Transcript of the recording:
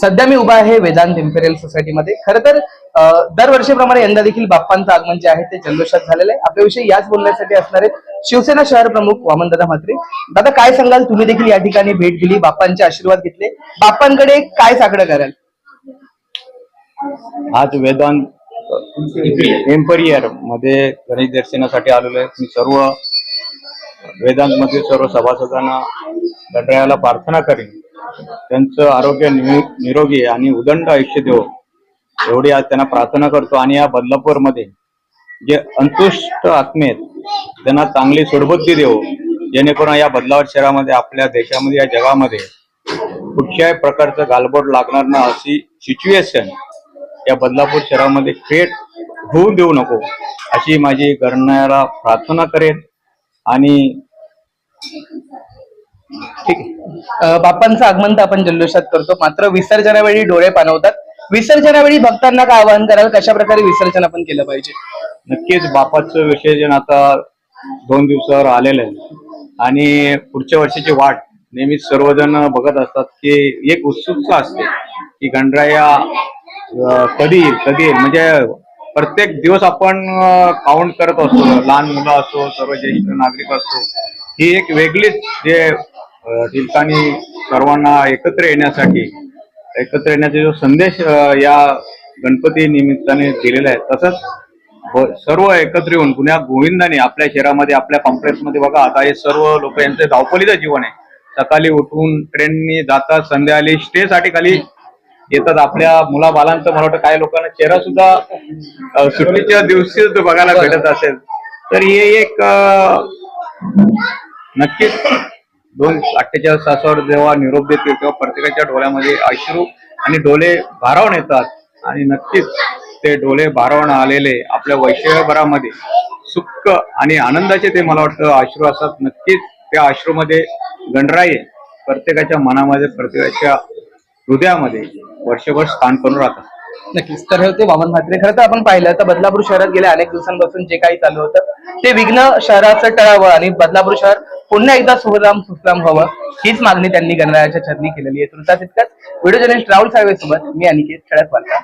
सध्या मी उभा आहे वेदांत इम्पेरियल सोसायटीमध्ये खरं तर दरवर्षीप्रमाणे यंदा देखील बाप्पांचं आगमन जे आहे ते जल्लोषात झालेलं आहे. आपल्याविषयी याच बोलण्यासाठी असणारे शिवसेना शहर प्रमुख वामनदादा म्हात्रे. दादा काय सांगाल? तुम्ही देखील या ठिकाणी भेट दिली बाप्पांचे आशीर्वाद घेतले. बाप्पांकडे काय साकडं कराल? आज वेदांत एम्परियरमध्ये गणेश दर्शनासाठी आलेलो आहे. मी सर्व वेदांत मधील सर्व सभासदांना गणरायाला प्रार्थना करेन. त्यांचं आरोग्य निरोगी आणि उदंड आयुष्य देव. एवढी आज त्यांना प्रार्थना करतो. आणि या बदलापूरमध्ये जे अंतुष्ट आत्मेत त्यांना चांगली सुडबुद्धी देऊ जेणेकरून या बदलावर शहरामध्ये आपल्या देशामध्ये या जगामध्ये कुठल्याही प्रकारचं गालबोट लागणार ना अशी सिच्युएशन या बदलापूर शहरामध्ये क्रिएट होऊ देऊ नको अशी माझी गणनाला प्रार्थना करेन. आणि ठीक आहे. अं, बाप्पांचं आगमन तर आपण जल्लोषात करतो. मात्र विसर्जनावेळी डोळे पाणवतात विसर्जनावेळी भक्तांना काय आवाहन कराल? कशा प्रकारे विसर्जन आपण केलं पाहिजे? नक्कीच बापाचं विसर्जन आता दोन दिवसावर आलेलं आहे. आणि पुढच्या वर्षीची वाट नेहमीच सर्वजण बघत असतात की एक उत्सुकता असते की गणराया कधी येईल कधी येईल? म्हणजे प्रत्येक दिवस आपण काउंट करत असतो. लहान मुलं असो सर्व ज्येष्ठ नागरिक असतो ही एक वेगळीच जे ठिकाणी सर्वांना एकत्र येण्यासाठी एकत्र येण्याचा जो संदेश या गणपती निमित्ताने दिलेला आहे तसंच सर्व एकत्र येऊन पुण्या गोविंदाने आपल्या शहरामध्ये आपल्या कॉम्प्लेक्समध्ये बघा आता हे सर्व लोक यांचं धावपलीचं जीवन आहे. सकाळी उठून ट्रेननी जातात संध्याकाळी स्टेसाठी खाली येतात आपल्या मुला बालांचं मला वाटतं काही लोकांना चेहरा सुद्धा सुट्टीच्या दिवशीच बघायला भेटत असेल. तर हे एक नक्कीच दोन अठ्ठेचाळीस तासावर जेव्हा निरोप देतील तेव्हा प्रत्येकाच्या डोळ्यामध्ये अश्रू आणि डोले भारावून येतात. आणि नक्कीच ते डोले भारावून आलेले आपल्या वैश्वभरामध्ये सुख आणि आनंदाचे ते मला वाटतं अश्रू असतात. नक्कीच त्या अश्रूमध्ये गणराई प्रत्येकाच्या मनामध्ये प्रत्येकाच्या हृदयामध्ये वर्षभर स्थान करून राहतात. नक्कीच. तर ते होते वामन म्हात्रे. खरं तर आपण पाहिलं तर बदलापूर शहरात गेल्या अनेक दिवसांपासून जे काही चालू होतं ते विघ्न शहराचं टळावं आणि बदलापूर शहर पुन्हा एकदा सुखराम सुखराम व्हावं हीच मागणी त्यांनी गणरायाच्या चरणी केलेली आहे. तुमचा तितकाच. व्हिडिओ जर्नलिस्ट राहुल साहेब सोबत मी अनिकेत ठळक वार्ता.